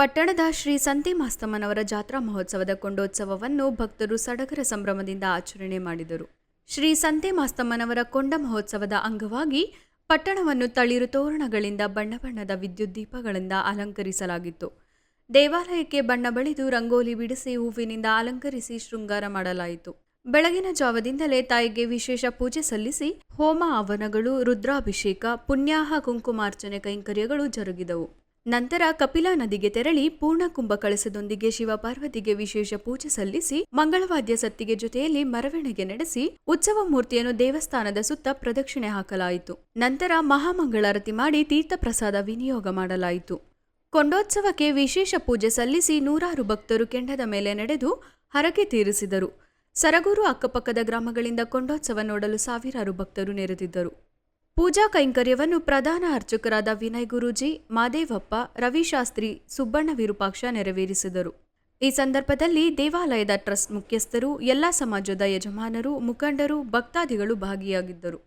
ಪಟ್ಟಣದ ಶ್ರೀ ಸಂತೆ ಮಾಸ್ತಮ್ಮನವರ ಜಾತ್ರಾ ಮಹೋತ್ಸವದ ಕೊಂಡೋತ್ಸವವನ್ನು ಭಕ್ತರು ಸಡಗರ ಸಂಭ್ರಮದಿಂದ ಆಚರಣೆ ಮಾಡಿದರು. ಶ್ರೀ ಸಂತೆ ಮಾಸ್ತಮ್ಮನವರ ಕೊಂಡ ಮಹೋತ್ಸವದ ಅಂಗವಾಗಿ ಪಟ್ಟಣವನ್ನು ತಳಿರು ತೋರಣಗಳಿಂದ ಬಣ್ಣ ಬಣ್ಣದ ವಿದ್ಯುತ್ ದೀಪಗಳಿಂದ ಅಲಂಕರಿಸಲಾಗಿತ್ತು. ದೇವಾಲಯಕ್ಕೆ ಬಣ್ಣ ಬಳಿದು ರಂಗೋಲಿ ಬಿಡಿಸಿ ಹೂವಿನಿಂದ ಅಲಂಕರಿಸಿ ಶೃಂಗಾರ ಮಾಡಲಾಯಿತು. ಬೆಳಗಿನ ಜಾವದಿಂದಲೇ ತಾಯಿಗೆ ವಿಶೇಷ ಪೂಜೆ ಸಲ್ಲಿಸಿ ಹೋಮ ಹವನಗಳು ರುದ್ರಾಭಿಷೇಕ, ಪುಣ್ಯಾಹ, ಕುಂಕುಮಾರ್ಚನೆ, ಕೈಂಕರ್ಯಗಳು ಜರುಗಿದವು. ನಂತರ ಕಪಿಲಾ ನದಿಗೆ ತೆರಳಿ ಪೂರ್ಣ ಕುಂಭ ಕಳಸದೊಂದಿಗೆ ಶಿವಪಾರ್ವತಿಗೆ ವಿಶೇಷ ಪೂಜೆ ಸಲ್ಲಿಸಿ ಮಂಗಳವಾದ್ಯ ಸತ್ತಿಗೆ ಜೊತೆಯಲ್ಲಿ ಮೆರವಣಿಗೆ ನಡೆಸಿ ಉತ್ಸವ ಮೂರ್ತಿಯನ್ನು ದೇವಸ್ಥಾನದ ಸುತ್ತ ಪ್ರದಕ್ಷಿಣೆ ಹಾಕಲಾಯಿತು. ನಂತರ ಮಹಾಮಂಗಳಾರತಿ ಮಾಡಿ ತೀರ್ಥ ಪ್ರಸಾದ ವಿನಿಯೋಗ ಮಾಡಲಾಯಿತು. ಕೊಂಡೋತ್ಸವಕ್ಕೆ ವಿಶೇಷ ಪೂಜೆ ಸಲ್ಲಿಸಿ ನೂರಾರು ಭಕ್ತರು ಕೆಂಡದ ಮೇಲೆ ನಡೆದು ಹರಕೆ ತೀರಿಸಿದರು. ಸರಗೂರು ಅಕ್ಕಪಕ್ಕದ ಗ್ರಾಮಗಳಿಂದ ಕೊಂಡೋತ್ಸವ ನೋಡಲು ಸಾವಿರಾರು ಭಕ್ತರು ನೆರೆದಿದ್ದರು. ಪೂಜಾ ಕೈಂಕರ್ಯವನ್ನು ಪ್ರಧಾನ ಅರ್ಚಕರಾದ ವಿನಯ್ ಗುರೂಜಿ, ಮಾದೇವಪ್ಪ ರವಿಶಾಸ್ತ್ರಿ ಸುಬ್ಬಣ್ಣ ವಿರೂಪಾಕ್ಷ ನೆರವೇರಿಸಿದರು. ಈ ಸಂದರ್ಭದಲ್ಲಿ ದೇವಾಲಯದ ಟ್ರಸ್ಟ್ ಮುಖ್ಯಸ್ಥರು, ಎಲ್ಲಾ ಸಮಾಜದ ಯಜಮಾನರು, ಮುಖಂಡರು, ಭಕ್ತಾದಿಗಳು ಭಾಗಿಯಾಗಿದ್ದರು.